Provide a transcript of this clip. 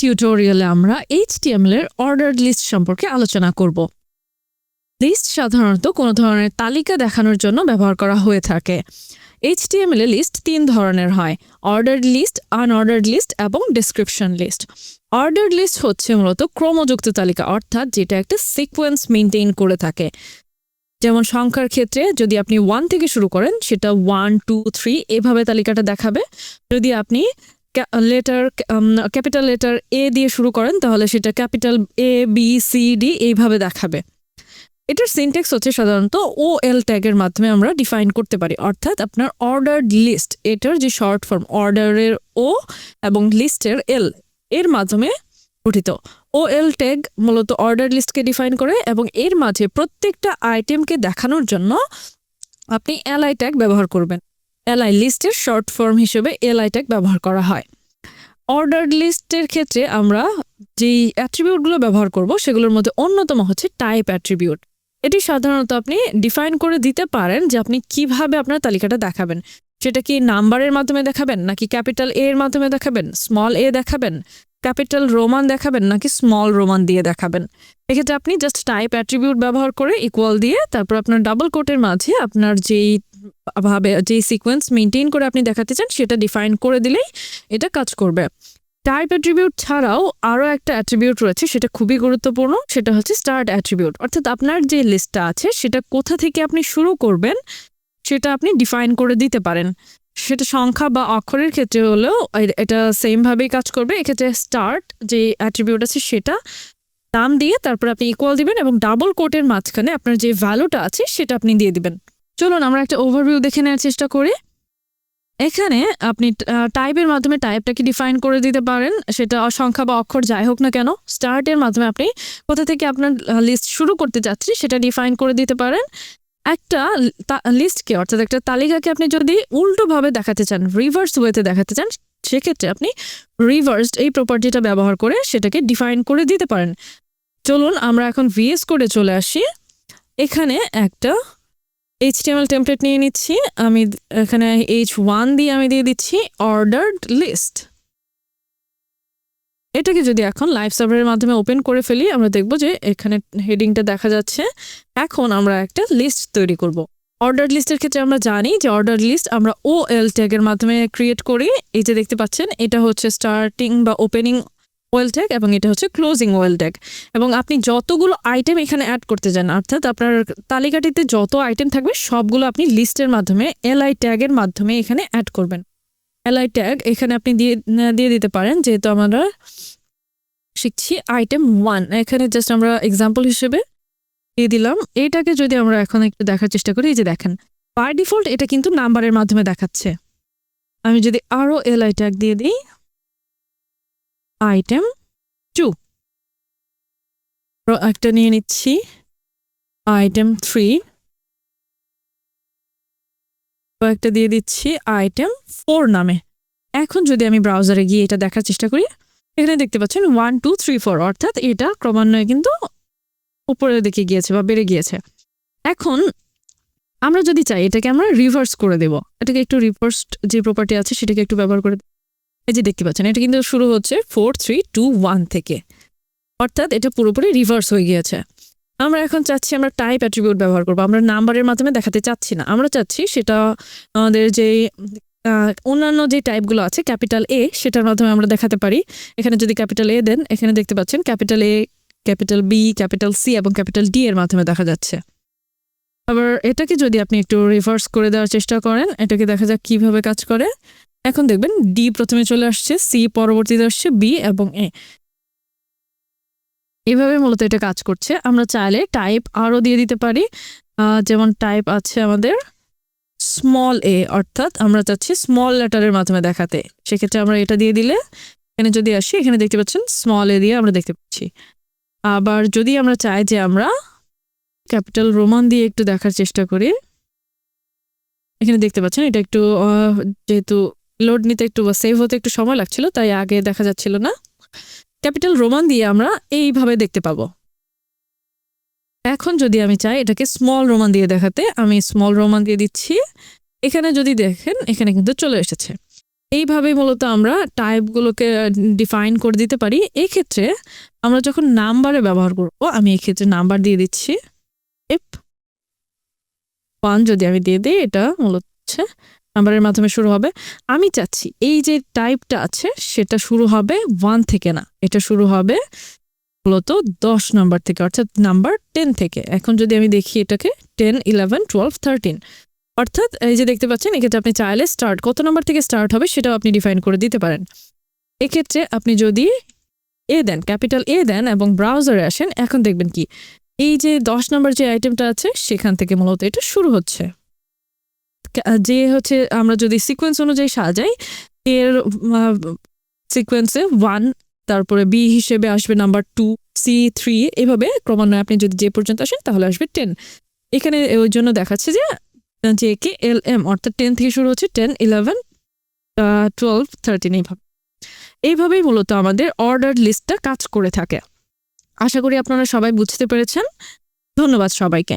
টিউটোরিয়ালে আমরা এইচটিএমএল এর অর্ডার লিস্ট সম্পর্কে আলোচনা করব। লিস্ট সাধারণত কোনো ধরনের তালিকা দেখানোর জন্য ব্যবহার করা হয়ে থাকে। এইচটিএমএল এ লিস্ট তিন ধরনের হয় অর্ডার লিস্ট আনঅর্ডার্ড লিস্ট এবং ডিসক্রিপশন লিস্ট অর্ডার লিস্ট হচ্ছে মূলত ক্রমযুক্ত তালিকা, অর্থাৎ যেটা একটা সিকোয়েন্স মেনটেন করে থাকে। যেমন সংখ্যার ক্ষেত্রে যদি আপনি ওয়ান থেকে শুরু করেন, সেটা ওয়ান টু থ্রি এভাবে তালিকাটা দেখাবে। যদি আপনি লেটার ক্যাপিটাল লেটার এ দিয়ে শুরু করেন, তাহলে সেটা capital A B C D এইভাবে দেখাবে। এটার সিনটেক্স হচ্ছে সাধারণত ও এল ট্যাগের মাধ্যমে আমরা ডিফাইন করতে পারি। অর্থাৎ আপনার অর্ডার লিস্ট এটার যে শর্ট ফর্ম অর্ডারের ও এবং লিস্টের এল এর মাধ্যমে গঠিত। ও এল ট্যাগ মূলত অর্ডার লিস্টকে ডিফাইন করে এবং এর মাঝে প্রত্যেকটা আইটেমকে দেখানোর জন্য আপনি এলআই ট্যাগ ব্যবহার করবেন। এলআই লিস্টের শর্ট ফর্ম হিসেবে এলআই ট্যাগ ব্যবহার করা হয়। অর্ডার লিস্টের ক্ষেত্রে আমরা যেই অ্যাট্রিবিউটগুলো ব্যবহার করব, সেগুলোর মধ্যে অন্যতম হচ্ছে টাইপ অ্যাট্রিবিউট এটি সাধারণত আপনি ডিফাইন করে দিতে পারেন যে আপনি কীভাবে আপনার তালিকাটা দেখাবেন। সেটা কি নাম্বারের মাধ্যমে দেখাবেন, নাকি ক্যাপিটাল এ এর মাধ্যমে দেখাবেন স্মল এ দেখাবেন, ক্যাপিটাল রোমান দেখাবেন, নাকি স্মল রোমান দিয়ে দেখাবেন? এক্ষেত্রে আপনি জাস্ট টাইপ অ্যাট্রিবিউট ব্যবহার করে ইকুয়াল দিয়ে তারপর আপনার ডাবল কোটের মাঝে আপনার যেই ভাবে যেই সিকোয়েন্স মেনটেন করে আপনি দেখাতে চান, সেটা ডিফাইন করে দিলেই এটা কাজ করবে। টাইপ অ্যাট্রিবিউট ছাড়াও আরও একটা অ্যাট্রিবিউট রয়েছে, সেটা খুবই গুরুত্বপূর্ণ, সেটা হচ্ছে স্টার্ট অ্যাট্রিবিউট অর্থাৎ আপনার যে লিস্টটা আছে, সেটা কোথা থেকে আপনি শুরু করবেন, সেটা আপনি ডিফাইন করে দিতে পারেন। সেটা সংখ্যা বা অক্ষরের ক্ষেত্রে হলেও এটা সেমভাবেই কাজ করবে। এক্ষেত্রে স্টার্ট যে অ্যাট্রিবিউট আছে, সেটা নাম দিয়ে তারপর আপনি ইকুয়াল দিবেন এবং ডাবল কোটের মাঝখানে আপনার যে ভ্যালুটা আছে, সেটা আপনি দিয়ে দিবেন। চলুন আমরা একটা ওভারভিউ দেখে নেওয়ার চেষ্টা করি। এখানে আপনি টাইপের মাধ্যমে টাইপটাকে ডিফাইন করে দিতে পারেন। সেটা সংখ্যা বা অক্ষর যাই হোক না কেন স্টার্টের মাধ্যমে আপনি কোথা থেকে আপনার লিস্ট শুরু করতে যাচ্ছি সেটা ডিফাইন করে দিতে পারেন। একটা লিস্টকে অর্থাৎ একটা তালিকাকে আপনি যদি উল্টোভাবে দেখাতে চান রিভার্স ওয়েতে দেখাতে চান, সেক্ষেত্রে আপনি রিভার্সড এই প্রপার্টিটা ব্যবহার করে সেটাকে ডিফাইন করে দিতে পারেন। চলুন আমরা এখন ভিএস করে চলে আসি। এখানে একটা এইচটিএমএল টেমপ্লেট নিয়ে নিচ্ছি। আমি এখানে এইচ ওয়ান দিয়ে আমি দিয়ে দিচ্ছি অর্ডার্ড লিস্ট এটাকে যদি এখন লাইভ সার্ভারের মাধ্যমে ওপেন করে ফেলি, আমরা দেখব যে এখানে হেডিংটা দেখা যাচ্ছে। এখন আমরা একটা লিস্ট তৈরি করব। অর্ডার লিস্টের ক্ষেত্রে আমরা জানি যে অর্ডার লিস্ট আমরা ও এল ট্যাগের মাধ্যমে ক্রিয়েট করি। এই যে দেখতে পাচ্ছেন, এটা হচ্ছে স্টার্টিং বা ওপেনিং ওয়েল ট্যাগ এবং এটা হচ্ছে ক্লোজিং ওয়েল ট্যাগ এবং আপনি যতগুলো আইটেম এখানে অ্যাড করতে চান, অর্থাৎ আপনার তালিকাটিতে যত আইটেম থাকবে, সবগুলো আপনি লিস্টের মাধ্যমে এলআই ট্যাগের মাধ্যমে এখানে অ্যাড করবেন। এলআই ট্যাগ এখানে আপনি দিয়ে দিয়ে দিতে পারেন, যেহেতু আমরা শিখছি আইটেম ওয়ান এখানে জাস্ট আমরা এক্সাম্পল হিসেবে দিয়ে দিলাম। এটাকে যদি আমরা এখন একটু দেখার চেষ্টা করি, এই যে দেখেন বাই ডিফল্ট এটা কিন্তু নাম্বারের মাধ্যমে দেখাচ্ছে। আমি যদি আরও এলআই ট্যাগ দিয়ে দিই আইটেম টু একটা নিয়ে নিচ্ছি। আইটেম থ্রি একটা দিয়ে দিচ্ছি আইটেম ফোর নামে। এখন যদি আমি ব্রাউজারে গিয়ে এটা দেখার চেষ্টা করি, এখানে দেখতে পাচ্ছেন ওয়ান টু থ্রি ফোর অর্থাৎ এটা ক্রমান্বয়ে কিন্তু উপরের দিকে গিয়েছে বা বেড়ে গিয়েছে। এখন আমরা যদি চাই এটাকে আমরা রিভার্স করে দেব। এটাকে একটু রিভার্সড যে প্রপার্টি আছে সেটাকে একটু ব্যবহার করে এই যে দেখতে পাচ্ছেন, এটা কিন্তু শুরু হচ্ছে ফোর থ্রি টু ওয়ান থেকে। অর্থাৎ এটা পুরোপুরি রিভার্স হয়ে গিয়েছে। আমরা এখন চাচ্ছি আমরা টাইপ অ্যাট্রিবিউট ব্যবহার করব। আমরা নাম্বারের মাধ্যমে দেখাতে চাচ্ছি না। আমরা চাচ্ছি সেটা আমাদের যে অন্যান্য যে টাইপগুলো আছে ক্যাপিটাল এ সেটার মাধ্যমে আমরা দেখাতে পারি। এখানে যদি ক্যাপিটাল এ দেন, এখানে দেখতে পাচ্ছেন capital A capital B capital C এবং ক্যাপিটাল ডি এর মাধ্যমে দেখা যাচ্ছে। আবার এটাকে যদি আপনি একটু রিভার্স করে দেওয়ার চেষ্টা করেন, এটাকে দেখা যাক কীভাবে কাজ করে। এখন দেখবেন ডি প্রথমে চলে আসছে সি পরবর্তীতে আসছে বি এবং এ এইভাবে মূলত এটা কাজ করছে। আমরা চাইলে টাইপ আরও দিয়ে দিতে পারি। যেমন টাইপ আছে আমাদের স্মল এ অর্থাৎ আমরা চাচ্ছি স্মল লেটারের মাধ্যমে দেখাতে। সেক্ষেত্রে আমরা এটা দিয়ে দিলে, এখানে যদি আসি, এখানে দেখতে পাচ্ছেন স্মল এ দিয়ে আমরা দেখতে পাচ্ছি। আবার যদি আমরা চাই যে আমরা ক্যাপিটাল রোমান দিয়ে একটু দেখার চেষ্টা করি, এখানে দেখতে পাচ্ছেন এটা একটু যেহেতু লোড নিতে একটু বা সেভ হতে একটু সময় লাগছিল, তাই আগে দেখা যাচ্ছিল না। ক্যাপিটাল রোমান দিয়ে আমরা এইভাবে দেখতে পাবো। এখন যদি আমি চাই এটাকে স্মল রোমান দিয়ে দেখাতে, আমি স্মল রোমান দিয়ে দিচ্ছি। এখানে যদি দেখেন, এখানে কিন্তু চলে এসেছে। এইভাবে মূলত আমরা টাইপগুলোকে ডিফাইন করে দিতে পারি। এক্ষেত্রে আমরা যখন নাম্বারে ব্যবহার করব, আমি এক্ষেত্রে নাম্বার দিয়ে দিচ্ছি। এপ ওয়ান যদি আমি দিয়ে দিই, এটা মূলত হচ্ছে নাম্বারের মাধ্যমে শুরু হবে। আমি চাচ্ছি এই যে টাইপটা আছে, সেটা শুরু হবে ওয়ান থেকে না। এটা শুরু হবে মূলত দশ নাম্বার থেকে, অর্থাৎ নাম্বার টেন থেকে। এখন যদি আমি দেখি এটাকে টেন ইলেভেন টুয়েলভ থার্টিন অর্থাৎ এই যে দেখতে পাচ্ছেন, এক্ষেত্রে আপনি চাইলে স্টার্ট কত নাম্বার থেকে স্টার্ট হবে সেটাও আপনি ডিফাইন করে দিতে পারেন। এক্ষেত্রে আপনি যদি এ দেন ক্যাপিটাল এ দেন এবং ব্রাউজারে আসেন, এখন দেখবেন কি, এই যে দশ নম্বর যে আইটেমটা আছে, সেখান থেকে মূলত এটা শুরু হচ্ছে। যে হচ্ছে আমরা যদি সিকোয়েন্স অনুযায়ী সাজাই, এর সিকোয়েন্সে ওয়ান তারপরে বি হিসেবে আসবে নাম্বার টু সি থ্রি এভাবে ক্রমান্বয়ে আপনি যদি যে পর্যন্ত আসেন, তাহলে আসবে টেন এখানে ওই জন্য দেখাচ্ছে যে যে কে এল এম অর্থাৎ টেন থেকে শুরু হচ্ছে টেন ইলেভেন টুয়েলভ থার্টিন এইভাবে। এইভাবেই মূলত আমাদের অর্ডার লিস্টটা কাজ করে থাকে। আশা করি আপনারা সবাই বুঝতে পেরেছেন। ধন্যবাদ সবাইকে।